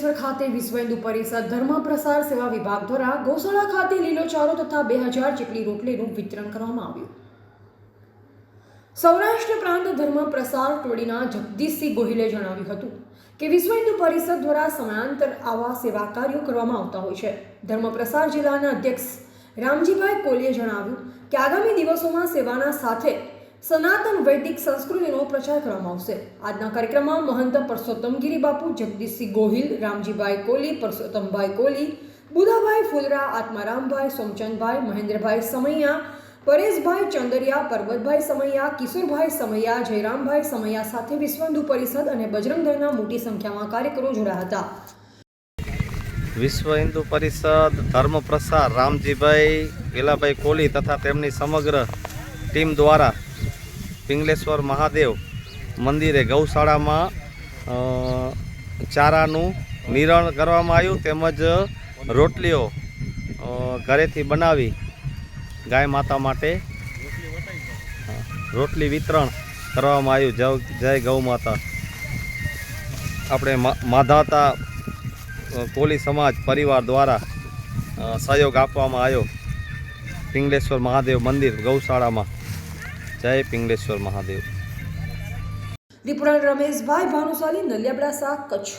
પિંગલેશ્વર ખાતે વિશ્વ હિન્દુ પરિષદ ધર્મ પ્રસાર સેવા વિભાગ દ્વારા ગૌશાળા ખાતે લીલો તથા બે હજાર જેટલી રોટલીનું વિતરણ કરવામાં આવ્યું. સૌરાષ્ટ્ર પ્રાંત ધર્મ પ્રસાર ટોળીના જગદીશસિંહ ગોહિલે જણાવ્યું હતું કે વિશ્વ હિન્દુ પરિષદ દ્વારા સમયાંતર આવા સેવા કાર્યો કરવામાં આવતા હોય છે. ધર્મ પ્રસાર જિલ્લાના અધ્યક્ષ રામજીભાઈ કોલીએ જણાવ્યું કે આગામી દિવસોમાં સેવાના સાથે સનાતન વૈદિક સંસ્કૃતિનો પ્રચાર કરવામાં આવશે. આજના કાર્યક્રમમાં મહંત પરસોત્તમગીરી બાપુ, જગદીશસિંહ ગોહિલ, રામજીભાઈ કોલી, પરસોત્તમભાઈ કોલી, બુધાભાઈ ફુલરા, આત્મારામભાઈ સોમચંદભાઈ, મહેન્દ્રભાઈ સમૈયા, પરેશભાઈ ચંદરિયા, પરબતભાઈ સમૈયા, કિશોરભાઈ સમૈયા, જયરામભાઈ સમૈયા સાથે વિશ્વ હિન્દુ પરિષદ અને બજરંગ દળના મોટી સંખ્યામાં કાર્યકરો જોડાયા હતા. વિશ્વ હિન્દુ પરિષદ ધર્મ પ્રસાર રામજીભાઈ, વેલાભાઈ કોલી તથા તેમની સમગ્ર ટીમ દ્વારા પિંગલેશ્વર મહાદેવ મંદિરે ગૌશાળામાં ચારાનું નિરણ કરવામાં આવ્યું તેમજ રોટલીઓ ઘરેથી બનાવી ગાય માતા માટે રોટલી વિતરણ કરવામાં આવ્યું. જય જય ગૌ માતા. આપણે માધાતા કોલી સમાજ પરિવાર દ્વારા સહયોગ આપવામાં આવ્યો. પિંગલેશ્વર મહાદેવ મંદિર ગૌશાળામાં. જય પિંગલેશ્વર મહાદેવ. રિપોર્ટર રમેશભાઈ ભાનુશાલી નલિયાબડાસા કચ્છ.